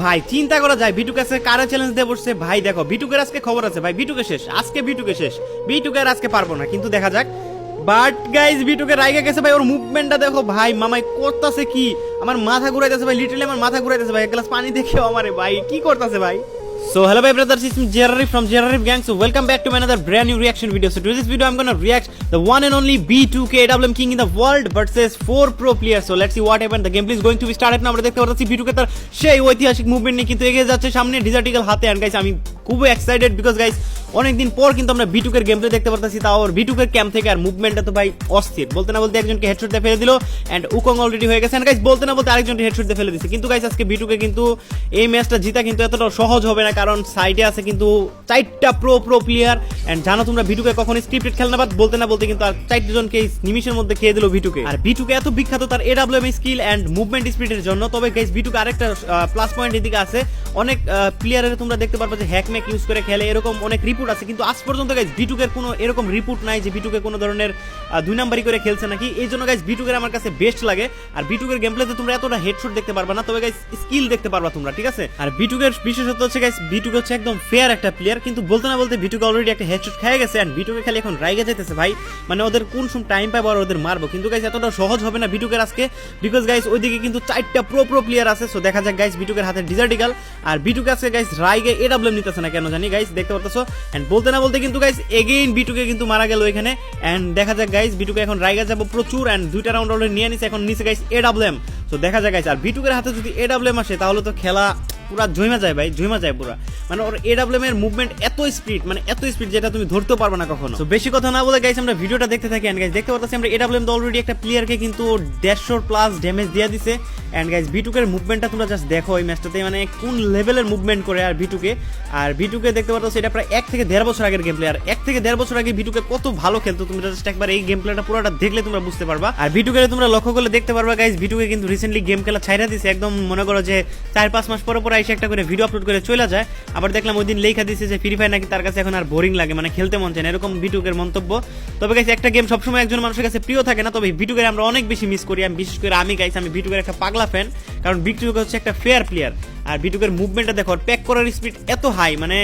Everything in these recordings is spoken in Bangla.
ভাই, চিন্তা করা যায়, বিটুকে আজকে কারে চ্যালেঞ্জ দিয়ে বসছে? ভাই, দেখো, বিটুকের আজকে খবর আছে। ভাই, বিটুকে শেষ, আজকে বিটুকে শেষ। বিটুকে আর আজকে পারব না, কিন্তু দেখা যাক। বাট গাইজ বিটুকে রাইগে গেছে, ভাই, ওর মুভমেন্টটা দেখো, ভাই, মামাই করতেছে কি? আমার মাথা ঘুরাইতেছে, ভাই লিটারলি আমার মাথা ঘুরাইতেছে, ভাই, এক গ্লাস পানি দেখেও আমারে, ভাই, কি করতেছে, ভাই? So hello my brothers, it's me Jerry from Jerry Gang. So welcome back to another brand new reaction video. So to this video I'm gonna react the one and only B2K AWM King in the world versus four pro players. So let's see what happened. The gameplay is going to be started now. দেখতে পাচ্ছি B2K তার সেই ঐতিহাসিক মুভমেন্ট নিয়ে কিন্তু এগিয়ে যাচ্ছে সামনে ডিজার্টিক্যাল হাতে এন্ড গাইস আমি খুবই এক্সাইটেড বিকজ গাইস অনেকদিন পর কিন্তু আমরা বিটুকের গেমপ্লে দেখতে পারতেছি, তাও ওর বিটুকের ক্যাম্প থেকে আর মুভমেন্টটা তো ভাই অস্থির। বলতে না বলতে একজনকে হেডশট দিয়ে ফেলে দিল এন্ড উকং অলরেডি হয়ে গেছে। গাইস বলতে না বলতে আরেকজনকে হেডশট দিয়ে ফেলে দিচ্ছে কিন্তু গাইস আজকে বিটুকে কিন্তু এই ম্যাচটা জিতা কিন্তু এতটা সহজ হবে না, কারণ সাইডে আছে কিন্তু চারটা প্রো প্রো প্লেয়ার এন্ড জানো তোমরা বিটুকে কখন স্ক্রিপ্টেড খেলনা বাদ বলতে না বলতে কিন্তু আর চারটি জনকে এই নিমিশের মধ্যে খেয়ে দিল বিটুকে আর বিটুকে এত বিখ্যাত তার এডাব্লিউএম স্কিল এন্ড মুভমেন্ট স্পিডের জন্য। তবে গাইস বিটুকে আরেকটা প্লাস পয়েন্ট এদিকে আছে। অনেক প্লেয়ারের তোমরা দেখতে পারবে যে হ্যাকম্যাক ইউজ করে খেলে। এরকম অনেক রিপোর্ট আছে কিন্তু আজ পর্যন্ত গাইস বিটুকের কোনো এরকম রিপোর্ট নাই যে বিটুকে কোনো ধরনের দুই নাম্বারই করে খেলছে নাকি এই জন্য গাইস বিটুকের আমার কাছে বেস্ট লাগে আর বিটুকের গেম প্লেতে তোমরা এতটা হেডশট দেখতে পারবা না তবে গাইস স্কিল দেখতে পারবা তোমরা ঠিক আছে আর বিটুকের বিশেষত্ব হচ্ছে গাইস বিটুকে হচ্ছে একদম ফেয়ার একটা প্লেয়ার কিন্তু বলতে না বলতে বিটুকে অলরেডি একটা হেডশট খেয়ে গেছে আর বিটুকে খালি এখন রাইগে যাইতেছে ভাই মানে ওদের কোন সময় টাইম পাবো আর ওদের মারবো কিন্তু গাইস এতটা সহজ হবে না বিটুকের আজকে বিকজ গাইস ওইদিকে কিন্তু চারটা প্রো প্রো প্লেয়ার আছে সো দেখা যাক গাইস বিটুকের হাতে ডিজার্টিক্যাল আর বিটুকে আজকে গাইস রাইগে এডাব্লিউএম নিতেছে না কেন জানি গাইস দেখতে পারতেছো এন্ড বলতে না বলতে কিন্তু গাইজ এগেইন বিটুকে কিন্তু মারা গেল এখানে। এন্ড দেখা যাক গাইজ বিটুকে এখন রাইগা যাব প্রচুর। অ্যান্ড দুইটা রাউন্ড অলরেডি নিয়ে নিছে, এখন নিচে গাইজ এ ডাব্লু এম তো দেখা যাক গাইজ আর বিটুকের হাতে যদি এ ডাব্লু এম আসে, তাহলে তো খেলা পুরা জমা যায় ভাই জমা যায় পুরা। মানে ওর এডাব্লিউএম এর মুভমেন্ট এত স্পিড মানে এত স্পিড যেটা তুমি ধরতেও পারবে না কখনো। তো বেশি কথা না বলে গাইস আমরা ভিডিওটা দেখতে থাকি। এন্ড গাইস দেখতে পাচ্ছি আমরা এডাব্লিউএম তো অলরেডি একটা প্লেয়ারকে কিন্তু দেড়শোর প্লাস ড্যামেজ দিয়ে দিছে। এন্ড গাইস বিটুকের মুভমেন্টটা তোমরা জাস্ট দেখো এই ম্যাচটাতে মানে কোন লেভেলের মুভমেন্ট করে আর বিটুকে আর বিটুকে দেখতে পাচ্ছ এটা প্রায় এক থেকে দেড় বছর আগের গেম প্লে আর এক থেকে দেড় বছর আগে বিটুকে কত ভালো খেলতো তুমি জাস্ট একবার এই গেম প্লেটা পুরোটা দেখলে তোমরা বুঝতে পারবা। আর বিটুকে তোমরা লক্ষ্য করলে দেখতে পারবা গাইস বিটুকে কিন্তু রিসেন্টলি গেম খেলা ছাইরা দিছে। একদম মনে করো যে চার পাঁচ মাস পরে পরে এসে একটা করে ভিডিও আপলোড করে চলে যায়। আবার দেখলাম ওই দিন লেখা দিছে যে ফ্রি ফায়ার নাকি তার কাছে এখন আর বোরিং লাগে মানে খেলতে মন চায় না, এরকম ভিটুকের মন্তব্য। তবে গাইছে একটা গেম সবসময় একজন মানুষের কাছে প্রিয় থাকে না, তবে ভিটুকের আমরা অনেক বেশি মিস করি। আমি বিশেষ করে আমি গাইছি আমি ভিটুকের একটা পাগলা ফ্যান কারণ ভিটুক হচ্ছে একটা ফেয়ার প্লেয়ার আর ভিটুকের মুভমেন্টটা দেখো প্যাক করার স্পিড এত হাই মানে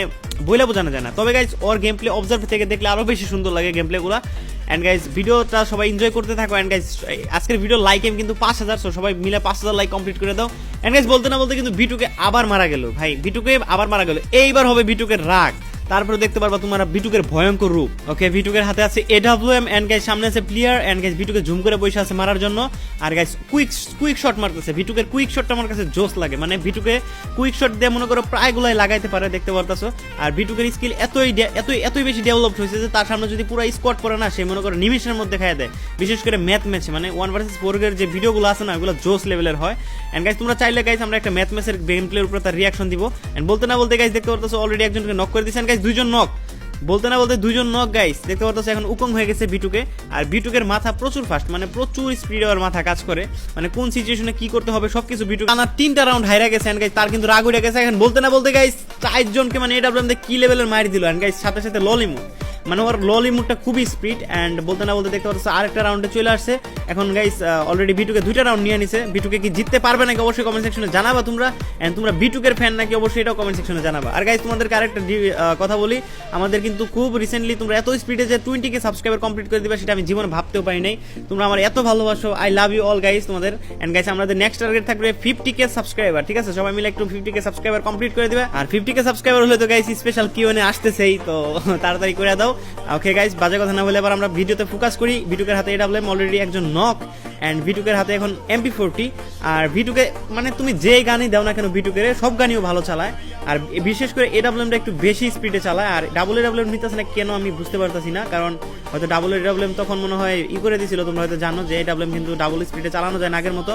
বইলা বোঝানো যায় না। তবে গাইজ ওর গেম প্লে অবজার্ভ থেকে দেখলে আরও বেশি সুন্দর লাগে গেম প্লেগুলো অ্যান্ড গাইজ ভিডিওটা সবাই এনজয় করতে থাকো। অ্যান্ড গাইজ আজকের ভিডিও লাইক এম কিন্তু পাঁচ হাজার সো সবাই মিলে পাঁচ হাজার লাইক কমপ্লিট করে দাও। অ্যান্ড গাইজ বলতে না বলতে কিন্তু ভিটুকে আবার মারা গেল। ভাই ভিটুকে আবার মারা গেল। এইবার হবে বিটুকের রাগ। তারপরে দেখতে পারবা তোমরা ভিটুকের ভয়ঙ্কর রূপ। ওকে বিটুকের হাতে আছে এডাব্লিউএম এন্ড গাইস সামনে আছে player and guys B2K zoom করে বসে আছে মারার জন্য। আর গাইস কুইক কুইক শট মারতেছে। বিটুকের কুইক শটটা আমার কাছে জোস লাগে। মানে বিটুকে কুইক শট দিয়ে মনে করো প্রায় গুলাই লাগাইতে পারে, দেখতে পারতাছো। আর বিটুকের স্কিল এতই এতই এতই বেশি ডেভেলপড হয়েছে যে তার সামনে যদি পুরো স্কোয়াড পড়ে না, সে মনে করো নিমিশের মধ্যে খাইয়ে দেয়। বিশেষ করে ম্যাথ ম্যাচে মানে ওয়ান ভার্সেস ফোরের যে ভিডিওগুলো আছে না, ওগুলো জোস লেভেলের হয়। এন্ড গাইস তোমরা চাইলে গাইস আমরা একটা ম্যাথ ম্যাচের গেম প্লের উপর তার রিয়াকশন দিব। এন্ড বলতে না বলতে গাইস দেখতে পারতাছো অলরেডি একজনকে নক করে দিয়েছেন গাইস দুইজন নক বলতে না বলতে দুইজন নক গাইস দেখতে পাচ্ছ এখন উকং হয়ে গেছে বিটুকে। আর বিটুকের মাথা প্রচুর ফাস্ট মানে প্রচুর স্পিডে ওর মাথা কাজ করে। মানে কোন সিচুয়েশনে কি করতে হবে, সবকিছু বিটুক তিনটা রাউন্ড হাইরা গেছে গাইস তার কিন্তু রাগ উঠে গেছে। এখন বলতে না বলতে গাইস চারজনকে মানে এটা কি লেভেলের মারি দিল এন্ড গাইস সাথে সাথে ললিমু মানে ওর ললিমুডটা খুবই স্পিড অ্যান্ড বলতে না বলতে দেখতে পাচ্ছ আরেকটা রাউন্ডে চলে আসছে। এখন গাইস অলরেডি বিটুকে দুইটা রাউন্ড নিয়ে নিছে। বিটুকে কি জিততে পারবে নাকি অবশ্যই কমেন্ট সেকশনে জানাবা তোমরা। এন্ড তোমরা বিটুকের ফ্যান নাকি অবশ্যই এটাও কমেন্ট সেকশনে জানাবা। আর গাইস তোমাদেরকে আরেকটা কথা বলি। আমাদের কিন্তু খুব রিসেন্টলি তোমরা এত স্পিডে যে টোয়েন্টি কে সাবস্ক্রাইবার কমপ্লিট করে দিবে, সেটা আমি জীবনে ভাবতেও পারি নাই। তোমরা আমার এত ভালোবাসো। I love you all guys তোমাদের। অ্যান্ড গাইস আমাদের নেক্সট টার্গেট থাকবে ফিফটি কে সাবস্ক্রাইবার ঠিক আছে? সবাই মিলে একটু ফিফটি কে সাবস্ক্রাইবার কমপ্লিট করে দিবে। আর ফিফটি কে সাবস্ক্রাইবার হলে তো গাইস স্পেশাল কিউ আসতেছেই, তো তাড়াতাড়ি করে দাও। ওকে গাইস বাজে কথা না বলে এবার আমরা ভিডিওতে ফোকাস করি। ভিটুকের হাতে এটা বললাম অলরেডি একজন নক অ্যান্ড ভিটুকের হাতে এখন এমপি ফোরটি আর ভিটুকে মানে তুমি যে গানই দাও না কেন, ভিটুকের সব গানিও ভালো চালায়। আর বিশেষ করে এডাব্লিউএমটা একটু বেশি স্পিডে চালায়। আর ডাবল এডাব্লিউএম নিতেছে না কেন আমি বুঝতে পারতেছি না। কারণ হয়তো ডাবল এডাব্লিউএম তখন মনে হয় ই করে দিছিল, তোমরা হয়তো জানো যে এডাব্লিউএম কিন্তু ডাবল স্পিডে চালানো যায় না আগের মতো।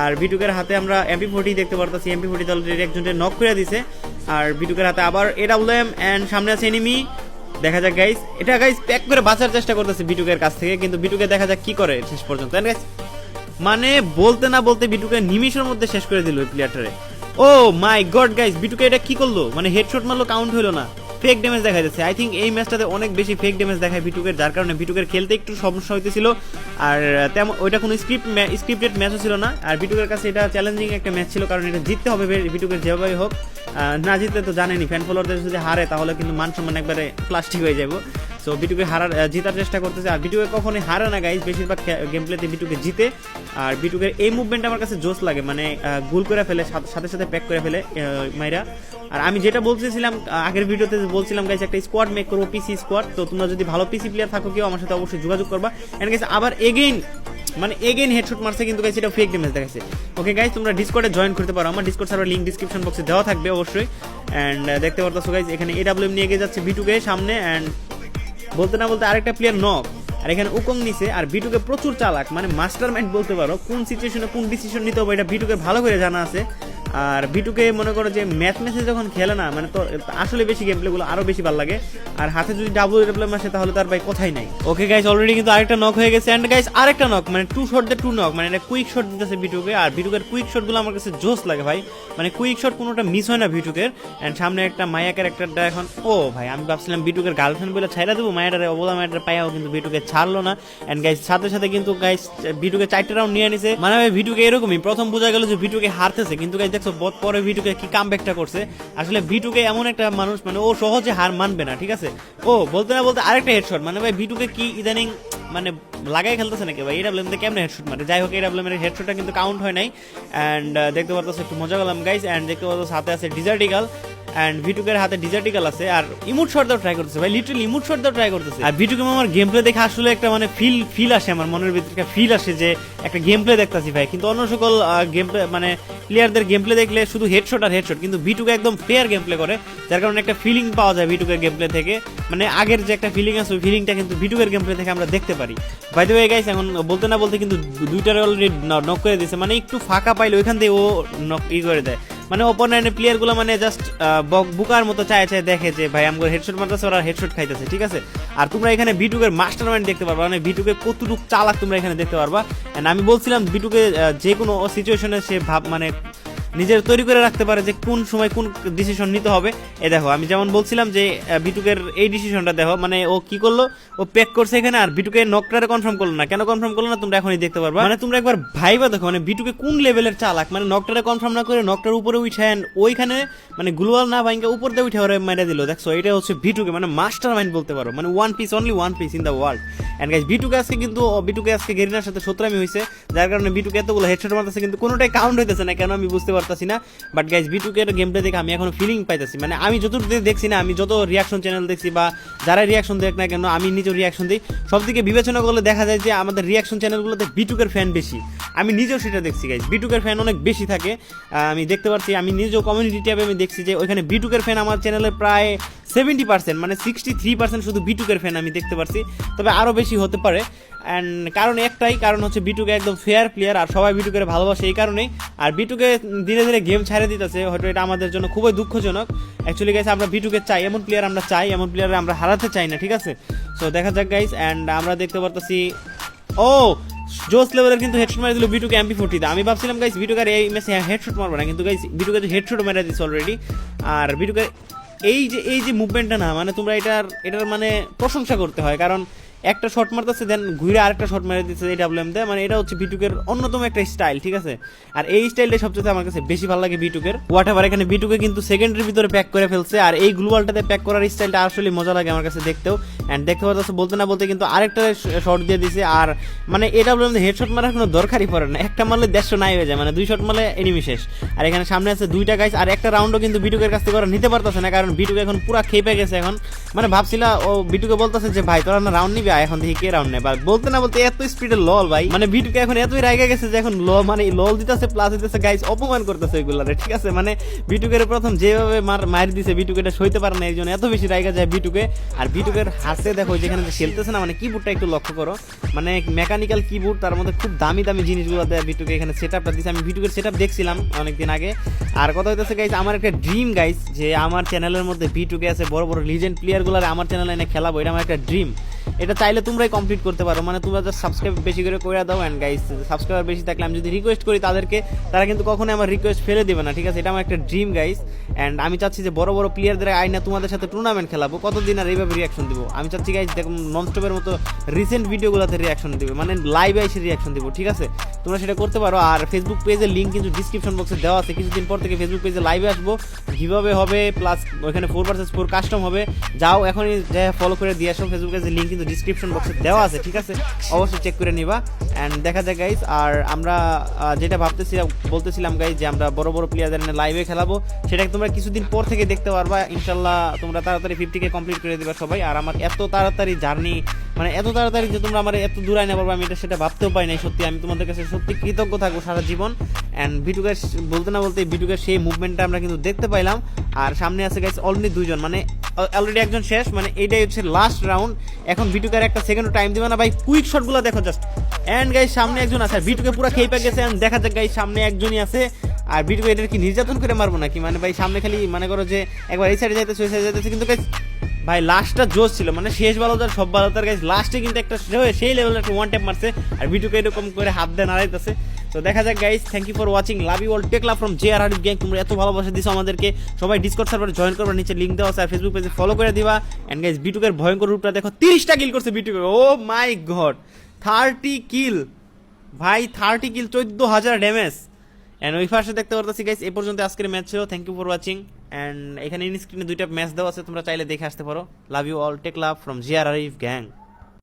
আর ভিটুকের হাতে আমরা এমপি ফোরটি দেখতে পারতেছি। এমপি ফোরটি অলরেডি একজনকে নক করে দিছে। আর ভিটুকের হাতে আবার এডাব্লিউএম অ্যান্ড সামনে আছে এনিমি দেখা যাক গাইস এটা গাইস প্যাক করে বাঁচার চেষ্টা করতেছে বিটুকের কাছ থেকে, কিন্তু বিটুকে দেখা যাক কি করে শেষ পর্যন্ত। গাইস মানে বলতে না বলতে বিটুকে নিমিশের মধ্যে শেষ করে দিল ওই প্লেয়ারটারে ও মাই গড গাইস বিটুকে এটা কি করল? মানে হেডশট মারলো কাউন্ট হলো না। ফেক ড্যামেজ দেখা যাচ্ছে। আই থিঙ্ক এই ম্যাচটাতে অনেক বেশি ফেক ড্যামেজ দেখায় ভিটুকের, যার কারণে ভিটুকের খেলতে একটু সমস্যা হইতেছিল। আর তেমন, ওইটা কোনো স্ক্রিপ্ট স্ক্রিপ্টেড ম্যাচও ছিল না। আর ভিটুকের কাছে এটা চ্যালেঞ্জিং একটা ম্যাচ ছিল, কারণ এটা জিততে হবে ভিটুকের যেভাবে হোক। না জিততে তো জানেনি ফ্যান ফলোয়ারদের যদি হারে, তাহলে কিন্তু মান সম্মান একবারে প্লাস্টিক হয়ে যাব সো বিটুকে হারার জেতার চেষ্টা করতেছে। আর বিটুকে কখনোই হারে না গাইজ বেশিরভাগ গেম প্লেতে বিটুকে জিতে। আর বিটুকের এই মুভমেন্ট আমার কাছে জোস লাগে। মানে গোল করে ফেলে, সাথে সাথে প্যাক করে ফেলে মাইরা। আর আমি যেটা বলতেছিলাম আগের ভিডিওতে বলছিলাম গাইজ একটা স্কোয়াড মেক করব পিসি স্কোয়াড তো তোমরা যদি ভালো পিসি প্লেয়ার থাকো, কেউ আমার সাথে অবশ্যই যোগাযোগ করবা। এন্ড গাইজ আবার এগেইন মানে এগেইন হেডশট মারছে, কিন্তু গাইজ এটা ফেক ড্যামেজ দেখাচ্ছে। ওকে গাইজ তোমরা ডিসকর্ডে জয়েন করতে পারো। আমার ডিসকর্ড সার্ভার লিংক ডিসক্রিপশন বক্সে দেওয়া থাকবে, অবশ্যই। এন্ড দেখতে পারতো গাইজ এখানে এডাব্লিউএম নিয়ে গিয়ে যাচ্ছে বিটুকে সামনে। এন্ড বলতে না বলতে আরেকটা প্লেয়ার নক আর এখানে উকং নিছে, আর ভিটুকে প্রচুর চালাক। মানে মাস্টার মাইন্ড বলতে পারো, কোন সিচুয়েশনে কোন ডিসিশন নিতে হবে, এটা ভিটুকে ভালো করে জানা আছে। আর বিটুকে মনে করো যে ম্যাচ ম্যাচে যখন খেলে না মানে তো আসলে বেশি গেমগুলো আরও বেশি ভালো লাগে। আর হাতে যদি ডাবল ডাবল আসে, তাহলে তার ভাই কোথায় নাই। ওকে গাইস অলরেডি কিন্তু আরেকটা নক হয়ে গেছে। এন্ড গাইস আরেকটা নক মানে টু শট দে টু নক মানে এটা কুইক শট দিতেছে বিটুকে আর বিটুকের কুইক শটগুলো আমার কাছে জোস লাগে ভাই। মানে কুইক শট কোনোটা মিস হয় না বিটুকের এন্ড সামনে একটা মায়া ক্যারেক্টারটা এখন, ও ভাই, আমি ভাবছিলাম বিটুকের গার্লফ্রেন্ড বলে ছাইরা দেবো। মায়াটারে, অবলা মায়াটারে পাইয়াও কিন্তু বিটুকে ছাড়লো না। এন্ড গাইস সাথে সাথে কিন্তু গাইস বিটুকে চারটে রাউন্ড নিয়ে নিছে মানে ভাই ভিটুকে এরকমই। প্রথম বোঝা গেল যে ভিটুকে হারতেছে। কিন্তু গাইস দেখছ বোধ পরে ভিটুকে কি কাম করছে? আসলে ভিটুকে এমন একটা মানুষ মানে ও সহজে হার মানবে না, ঠিক আছে? ও, বলতে না বলতে আরেকটা হেডশট মানে ভাই ভিটুকে কি ইদানিং মানে লাগাই খেলতেছে নাকি ভাই? এটা বলতে কেমন হেডশট মানে যাই হোক এটা বলতে হেডশটটা কিন্তু কাউন্ট হয় নাই। অ্যান্ড দেখতে পারতো একটু মজা করলাম গাইস অ্যান্ড দেখতে পারতো সাথে আছে ডিজার্টিকাল অ্যান্ড ভিটুকের হাতে ডিজার্টিকাল আছে। আর ইমুট শট দাও ট্রাই করতেছে ভাই লিটারালি ইমুট শট দাও ট্রাই করতেছে। আর ভিটুকে আমার গেম প্লে দেখে আসলে একটা মানে ফিল ফিল আসে, আমার মনের ভিতরে একটা ফিল আসে যে একটা গেম প্লে দেখতাছি ভাই। কিন্তু অন্য সকল গেম প্লে মানে প্লেয়ারদের গেম প্লে দেখলে শুধু হেডশট আর হেডশট কিন্তু ভিটুকে একদম ফেয়ার গেম প্লে করে। যার কারণে একটা ফিলিং পাওয়া যায় ভিটুকের গেম প্লে থেকে। মানে আগের যে একটা ফিলিং আছে, ওই ফিলিংটা কিন্তু ভিটুকের গেম প্লে থেকে আমরা দেখতে পারি। বাই দ্য ওয়ে গাইস এখন বলতে না বলতে কিন্তু দুইটারে অলরেডি নক করে দিয়েছে। মানে একটু ফাঁকা পাইলে ওইখান থেকে ও নক ই করে দেয়। মানে অপোনেন্টের প্লেয়ারগুলো মানে জাস্ট বুকার মতো চায় চায় দেখে যে, ভাই আমার হেডশট মারতেছে, ওরা হেডশট খাইতেছে। ঠিক আছে? আর তোমরা এখানে বিটুকের মাস্টার মাইন্ড দেখতে পারবা। মানে বিটুকে কতটুকু চালাক তোমরা এখানে দেখতে পারবা। And আমি বলছিলাম বিটুকে যে কোনো সিচুয়েশনে সে ভাব মানে নিজের তৈরি করে রাখতে পারে যে কোন সময় কোন ডিসিশন নিতে হবে। এ দেখো, আমি যেমন বলছিলাম যে বিটুকের এই ডিসিশনটা দেখো মানে ও কি করল? ও প্যাক করছে এখানে আর বিটুকে নকটারে কনফার্ম করল না। কেন কনফার্ম করল না? তোমরা এখনই দেখতে পারবা। মানে তোমরা একবার ভাইবা দেখো মানে বিটুকে কোন লেভেলের চালাক? মানে নকটারে কনফার্ম না করে নকটার উপরে উঠান ওইখানে মানে গ্লোয়াল না ভাঙ্গা উপর দিয়ে উঠে ওরে মেরে দিল। দেখছ, এটা হচ্ছে বিটুকে মানে মাস্টার মাইন্ড বলতে পারো। মানে one piece only one piece in the world and guys B2K আজকে কিন্তু বিটুকে আজকে গেরিনার সাথে সত্রামি হয়েছে যার কারণে বিটুকে এতগুলো হেডশট মারতেছে, কিন্তু কোনোটাই কাউন্ট হইতেছে না। কেন আমি বুঝতে পারতাছি না। But guys B2K game play দেখে আমি এখন ফিলিং পাইতেছি। মানে আমি যতটুকু দেখছি না, আমি যত রিয়াকশন চ্যানেল দেখছি বা যারা রিয়াকশন দেখ না কেন, আমি নিজেও রিয়াকশন দিই। সব দিকে বিবেচনা করলে দেখা যায় যে আমাদের রিয়াকশন চ্যানেলগুলোতে বিটুকের ফ্যান বেশি। আমি নিজেও সেটা দেখছি গাইস বিটুকের ফ্যান অনেক বেশি থাকে। আমি দেখতে পাচ্ছি আমি নিজেও কমিউনিটি ট্যাবে আমি দেখছি যে ওইখানে বিটুকের ফ্যান আমার চ্যানেলে প্রায় সেভেন্টি পার্সেন্ট মানে সিক্সটি থ্রি পার্সেন্ট শুধু বিটুকের ফ্যান আমি দেখতে পাচ্ছি তবে আরও বেশি হতে পারে। অ্যান্ড কারণ একটাই, কারণ হচ্ছে বিটুকে একদম ফেয়ার প্লেয়ার আর সবাই বিটুকের ভালোবাসে এই কারণেই। আর বিটুকে ধীরে ধীরে গেম ছাড়ে দিতেছে, হয়তো এটা আমাদের জন্য খুবই দুঃখজনক। অ্যাকচুয়ালি গাইস আমরা বিটুকে চাই, এমন প্লেয়ার আমরা চাই, এমন প্লেয়ার আমরা হারাতে চাই না, ঠিক আছে? সো দেখা যাক গাইস অ্যান্ড আমরা দেখতে পারতেছি, ও জোস লেভেলের কিন্তু হেডশট মারি দিল বিটুকে এমপি ফোর্টিতে আমি ভাবছিলাম গাইস বিটুকার এই ম্যাচে হেডশট মারবে না, কিন্তু গাইস বিটুকে হেডশট মেরে দিচ্ছে অলরেডি আর বিটুকে এই যে এই যে মুভমেন্টটা না মানে তোমরা এটার এটার মানে প্রশংসা করতে হয়, কারণ একটা শট মারতেছে দেন ঘুরে আরেকটা শট মেরে দিচ্ছে এই ডাব্লিউএম দিয়ে মানে এটা হচ্ছে বিটুকের অন্যতম একটা স্টাইল ঠিক আছে? আর এই স্টাইলটা সবচেয়ে আমার কাছে বেশি ভালো লাগে বিটুকের হোয়াট এভার এখানে বিটুকে কিন্তু সেকেন্ডের ভিতরে প্যাক করে ফেলছে, আর এই গ্লুয়ালটাতে প্যাক করার স্টাইলটা আসলে মজা লাগে আমার কাছে দেখতেও। অ্যান্ড দেখতে পাচ্ছ বলতে না বলতে কিন্তু আরেকটা শট দিয়ে দিছে, আর মানে এই ডাব্লিউএম হেডশট মারার কোনো দরকারই পড়ে না। একটা মারলে দেড়শো নাই হয়ে যায় মানে দুই শট মারলে এনিমি শেষ। আর এখানে সামনে আছে দুইটা গাইস আর একটা রাউন্ডও কিন্তু বিটুকের কাছ থেকে নিতে পারতেছে না, কারণ বিটুকে এখন পুরা খেপে গেছে এখন। মানে ভাবছিলা, ও বিটুকে বলতেছে যে, ভাই, তোরা না রাউন্ড নিবি? আয়, এখন কে রাউন্ড বলতে না বলতে এত স্পিডে লল ভাই। মানে বিটুকে এখন এতই গেছে যে এখন ল মানে লল দিতেছে প্লাস দিতেছে গাইস অপমান করতেছে এগুলারে ঠিক আছে? মানে প্রথম যেভাবে মার মার দিছে সইতে পারে না এত বেশি রাইগা যায় আর হাতে দেখো যেখানে খেলতেছে না মানে কিবোর্ডটা একটু লক্ষ্য করো। মানে মেকানিক্যাল কিবোর্ড তার মধ্যে খুব দামি দামি জিনিসগুলো দেয় বিটুকে এখানে সেট আপটা দিচ্ছে আমি বিটুকের সেট আপ দেখছিলাম অনেকদিন আগে। আর কথা হইতেছে গাইস আমার একটা ড্রিম গাইস যে আমার চ্যানেলের মধ্যে বিটুকে আছে বড় বড় লিজেন্ড প্লেয়ারগুলো আমার চ্যানেলে এনে খেলাবো এটা আমার একটা ড্রিম এটা চাইলে তোমরাই কমপ্লিট করতে পারো। মানে তোমরা জাস্ট সাবস্ক্রাইব বেশি করে করে দাও অ্যান্ড গাইস সাবস্ক্রাইবার বেশি থাকলে আমি যদি রিকোয়েস্ট করি তাদেরকে, তারা কিন্তু কখনোই আমার রিকোয়েস্ট ফেলে দেবে না, ঠিক আছে? এটা আমার একটা ড্রিম গাইস অ্যান্ড আমি চাচ্ছি যে বড় বড় প্লেয়ারদের আইনা তোমাদের সাথে টুর্নামেন্ট খেলাবো। কতদিন আর এইভাবে রিয়াকশন দিব? আমি চাচ্ছি গাইস দেখুন ননস্টপের মতো রিসেন্ট ভিডিওগুলোতে রিয়াকশন দিবে। মানে লাইভে এসে রিয়াকশন দিব, ঠিক আছে? তোমরা সেটা করতে পারো। আর ফেসবুক পেজের লিঙ্ক কিন্তু ডিসক্রিপশন বক্সে দেওয়া আছে। কিছুদিন পর থেকে ফেসবুক পেজে লাইভে আসব। কীভাবে হবে প্লাস ওখানে ফোর ভার্সেস ফোর কাস্টম হবে। যাও, এখনই যা ফলো করে দিয়ে আসো। ফেসবুক পেজের লিঙ্ক কিন্তু ডিসক্রিপশন বক্সে দেওয়া আছে, ঠিক আছে? অবশ্যই চেক করে নিবা। অ্যান্ড দেখা যায় গাইজ আর আমরা যেটা ভাবতেছিলাম, বলতেছিলাম গাইজ যে আমরা বড় বড় প্লেয়ারদের লাইভে খেলাবো, সেটা তোমরা কিছুদিন পর থেকে দেখতে পারবা? ইনশাল্লাহ তোমরা তাড়াতাড়ি ফিফটিকে কমপ্লিট করে দেবে সবাই। আর আমার এত তাড়াতাড়ি জার্নি মানে এত তাড়াতাড়ি যে তোমরা আমার এত দূর আইনা পারব আমি এটা সেটা ভাবতেও পাই নাই সত্যি। আমি তোমাদের কাছে সত্যি কৃতজ্ঞ থাকব সারা জীবন। অ্যান্ড ভিটুকের বলতে না বলতে ভিটুকের সেই মুভমেন্টটা আমরা কিন্তু দেখতে পাইলাম। আর সামনে আছে গাইস অলরেডি দুইজন মানে অলরেডি একজন শেষ মানে এইটাই হচ্ছে লাস্ট রাউন্ড এখন ভিটুকের একটা সেকেন্ড টাইম দিবে না ভাই কুইক শটগুলো দেখো জাস্ট অ্যান্ড গাইস সামনে একজন আছে ভিটুকে পুরো খেয়ে পেয়ে গেছে। And দেখা যাক গাইস সামনে একজনই আছে। আর ভিটুকে এটার কি নির্যাতন করে মারবো নাকি? মানে ভাই সামনে খালি মনে করো যে একবার এই সাইডে যাইতেছে ওই সাইডে যাইতেছে। কিন্তু guys, ভাই লাস্টটা জোস ছিল মানে শেষ বালোতার সব বালোতার গাইজ লাস্টে কিন্তু একটা সেই লেভেলের একটা ওয়ান ট্যাপ মারছে, আর ভিডিওকে এরকম করে হাত দিয়ে নাড়াইতেছে। তো দেখা যাক guys thank you for watching love you all take love from J R R gang তোমরা এত ভালোবাসা দিছো আমাদেরকে। সবাই ডিসকর্ড সার্ভারে জয়েন করবে, নিচে লিঙ্ক দেওয়া আছে, আর ফেসবুক পেজে ফলো করে দিবা। এন্ড গাইজ বিটুকের ভয়ঙ্কর রূপটা দেখো, তিরিশটা কিল করছে বিটুকে ও মাই গড থার্টি কিল ভাই থার্টি কিল চোদ্দ হাজার ড্যামেজ অ্যান্ড ওই ফার্স্টে দেখতে পারতেছি গাইস এ পর্যন্ত আজকের ম্যাচ ছিল thank you for watching and এখানে ইন স্ক্রিনে দুইটা ম্যাচ দেওয়া আছে, তোমরা চাইলে দেখে আসতে পারো। Love you all take love from GR Arif gang